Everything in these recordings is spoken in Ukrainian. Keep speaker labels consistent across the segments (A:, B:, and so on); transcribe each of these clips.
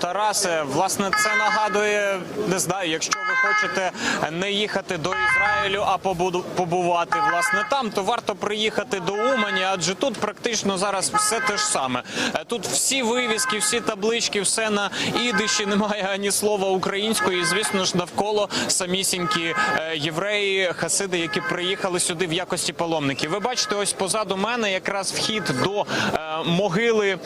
A: Тарасе. Власне, це нагадує, не знаю, якщо хочете не їхати до Ізраїлю, а побувати власне там, то варто приїхати до Умані, адже тут практично зараз все те ж саме. Е, Тут всі вивіски, всі таблички, все на ідиші, немає ані слова української. І, звісно ж, навколо самісінькі е, євреї, хасиди, які приїхали сюди в якості паломників. Ви бачите, ось позаду мене якраз вхід до е, могили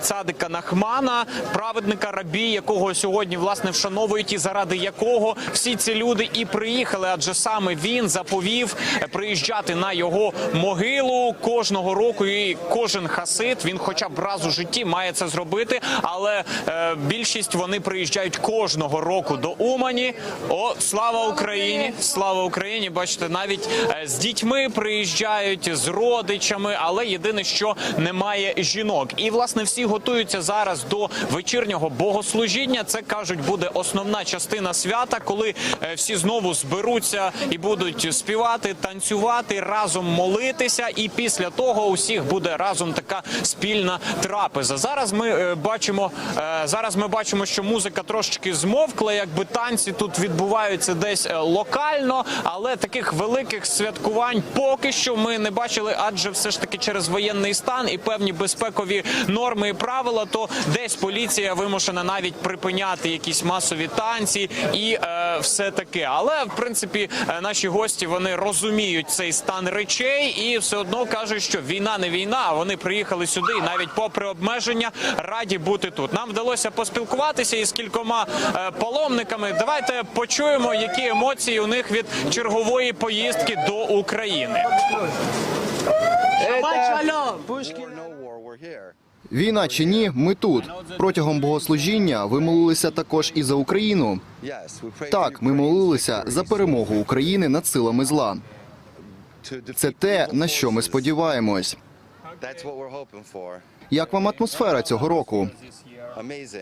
A: цадика Нахмана, праведника рабі, якого сьогодні власне вшановують, і заради якого всі ці люди і приїхали, адже саме він заповів приїжджати на його могилу кожного року. І кожен хасид він, хоча б раз у житті, має це зробити. Але е, більшість вони приїжджають кожного року до Умані. О, слава Україні! Слава Україні! Бачите, навіть е, з дітьми приїжджають з родичами, але єдине, що немає жінок. І власне всі готуються зараз до вечірнього богослужіння. Це кажуть, буде основна частина свята, коли е, всі знову зберуться і будуть співати, танцювати, разом молитися. І після того усіх буде разом така спільна трапеза. Зараз ми е, бачимо, е, зараз ми бачимо, що музика трошечки змовкла, якби танці тут відбуваються десь локально, але таких великих святкувань поки що ми не бачили, адже все ж таки через воєнний стан і певні безпекові норми і правила, то десь поліція вимушена навіть припиняти якісь масові танці і е, все таке. Але в принципі е, наші гості вони розуміють цей стан речей і все одно кажуть, що війна не війна. А вони приїхали сюди і навіть попри обмеження раді бути тут. Нам вдалося поспілкуватися із кількома е, паломниками. Давайте почуємо, які емоції у них від чергової поїздки до України.
B: Війна чи ні, ми тут. Протягом богослужіння ви молилися також і за Україну. Так, ми молилися за перемогу України над силами зла. Це те, на що ми сподіваємось. Як вам атмосфера цього року?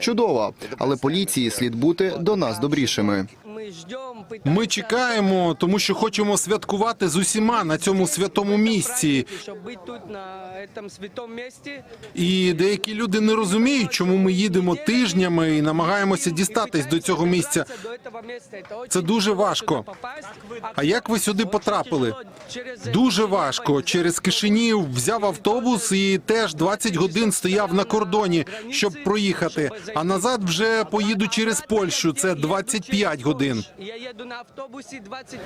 B: Чудова, але поліції слід бути до нас добрішими.
C: Ми чекаємо, тому що хочемо святкувати з усіма на цьому святому місці.
D: Щоб тут на цьому святому місці.
C: І деякі люди не розуміють, чому ми їдемо тижнями і намагаємося дістатись до цього місця. Це дуже важко. А як ви сюди потрапили? Дуже важко. Через Кишинів взяв автобус і теж 20 годин стояв на кордоні, щоб проїхати. А назад вже поїду через Польщу. Це 25 годин.
D: Я їду на автобусі 25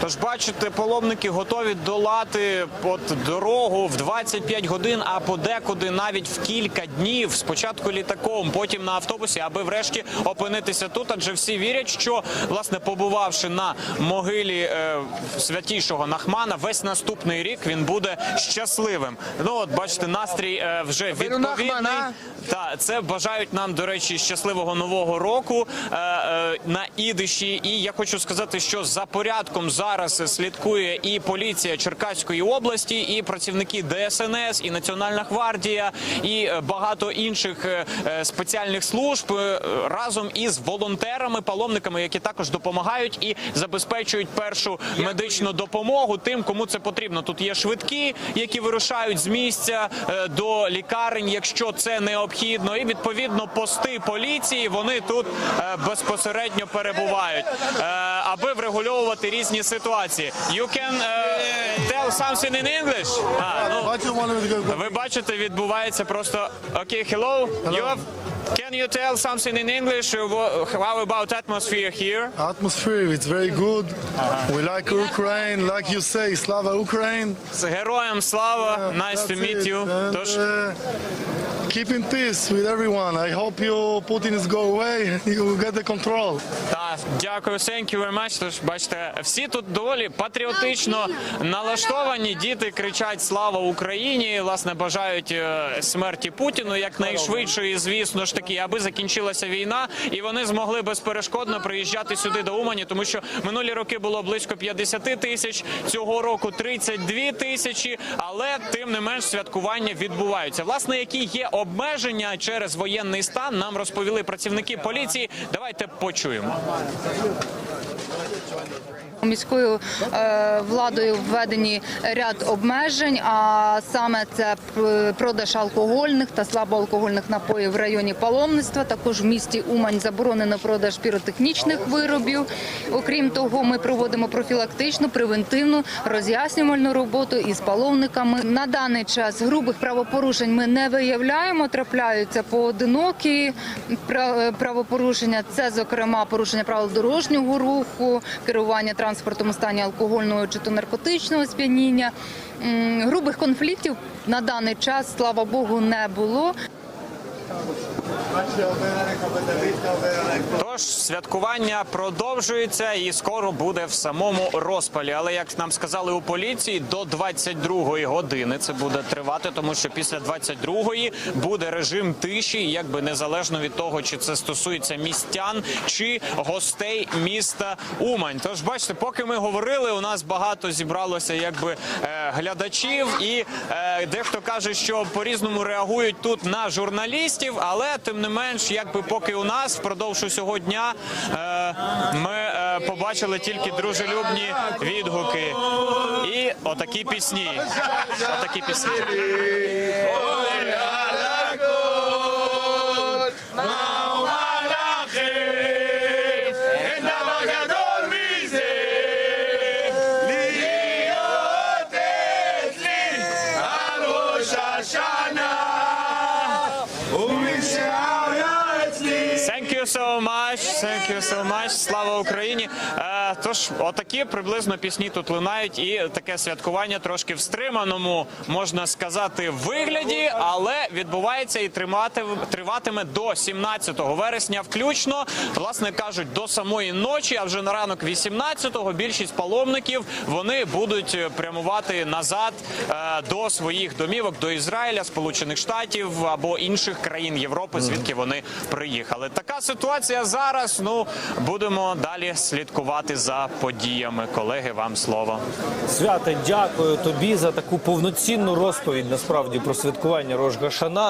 A: Тож бачите, паломники готові долати от дорогу в 25 годин, а подекуди навіть в кілька днів. Спочатку літаком, потім на автобусі, аби врешті опинитися тут. Адже всі вірять, що власне побувавши на могилі е, святішого Нахмана, весь наступний рік він буде щасливим. Ну от бачите, настрій е, вже відповідний. Та це бажають нам, до речі, щасливого нового року е, е, на ідиші. І я хочу сказати, що за порядком зараз слідкує і поліція Черкаської області, і працівники ДСНС, і Національна гвардія, і е, багато інших е, е, спеціальних служб разом із волонтерами, паломниками, які також допомагають і забезпечують першу медичну допомогу тим, кому це потрібно. Тут є швидкі, які вирушають з місця до лікарень, якщо це необхідно, і відповідно пости поліції вони тут безпосередньо перебувають, аби врегульовувати різні ситуації. You can е, tell something in English? А, ну, ви бачите, відбувається просто окей, okay, hello, you have Can you tell something in English? Uh, How about atmosphere here?
E: Atmosphere, it's very good. We like Ukraine, like you say, Slava Ukraine.
A: З героям слава, nice to meet
E: it.
A: you.
E: And,
A: Тож
E: keep in peace with everyone. I hope you Putin is go away. You get the control.
A: Дякую, thank you very much. Тож бачите, всі тут доволі патріотично налаштовані. Діти кричать Слава Україні! Власне, бажають е, смерті Путіну якнайшвидшої, звісно ж таки, аби закінчилася війна, і вони змогли безперешкодно приїжджати сюди до Умані, тому що минулі роки було близько 50 тисяч, цього року 32 тисячі, але тим не менш святкування відбуваються. Власне, які є обмеження через воєнний стан, нам розповіли працівники поліції. Давайте почуємо.
F: Міською е, владою введені ряд обмежень, а саме це продаж алкогольних та слабоалкогольних напоїв в районі паломництва. Також в місті Умань заборонено продаж піротехнічних виробів. Окрім того, ми проводимо профілактичну, превентивну, роз'яснювальну роботу із паломниками. На даний час грубих правопорушень ми не виявляємо. Трапляються поодинокі пра- правопорушення. Це, зокрема, порушення правил дорожнього руху, керування транспортом у стані алкогольного чи то наркотичного сп'яніння. Грубих конфліктів на даний час, слава Богу, не було.
A: Тож святкування продовжується і скоро буде в самому розпалі. Але як нам сказали у поліції, до 22-ї години це буде тривати, тому що після 22-ї буде режим тиші, якби незалежно від того, чи це стосується містян чи гостей міста Умань. Тож бачите, поки ми говорили, у нас багато зібралося якби е, глядачів, і е, дехто каже, що по-різному реагують тут на журналістів, але тим не менш, якби поки у нас впродовж усього дня е, ми е, побачили тільки дружелюбні відгуки і отакі пісні. Отакі пісні. Say. Thank you so much. Слава Україні. Е, тож, отакі приблизно пісні тут лунають, і таке святкування трошки в стриманому, можна сказати, вигляді, але відбувається і тримати, триватиме до 17 вересня, включно, власне кажуть, до самої ночі. А вже на ранок 18-го більшість паломників вони будуть прямувати назад е, до своїх домівок, до Ізраїля, Сполучених Штатів або інших країн Європи, звідки вони приїхали. Така ситуація зараз. Ну будемо далі слідкувати за подіями. Колеги, вам слово.
G: Свято, дякую тобі за таку повноцінну розповідь насправді про святкування Рожгашана.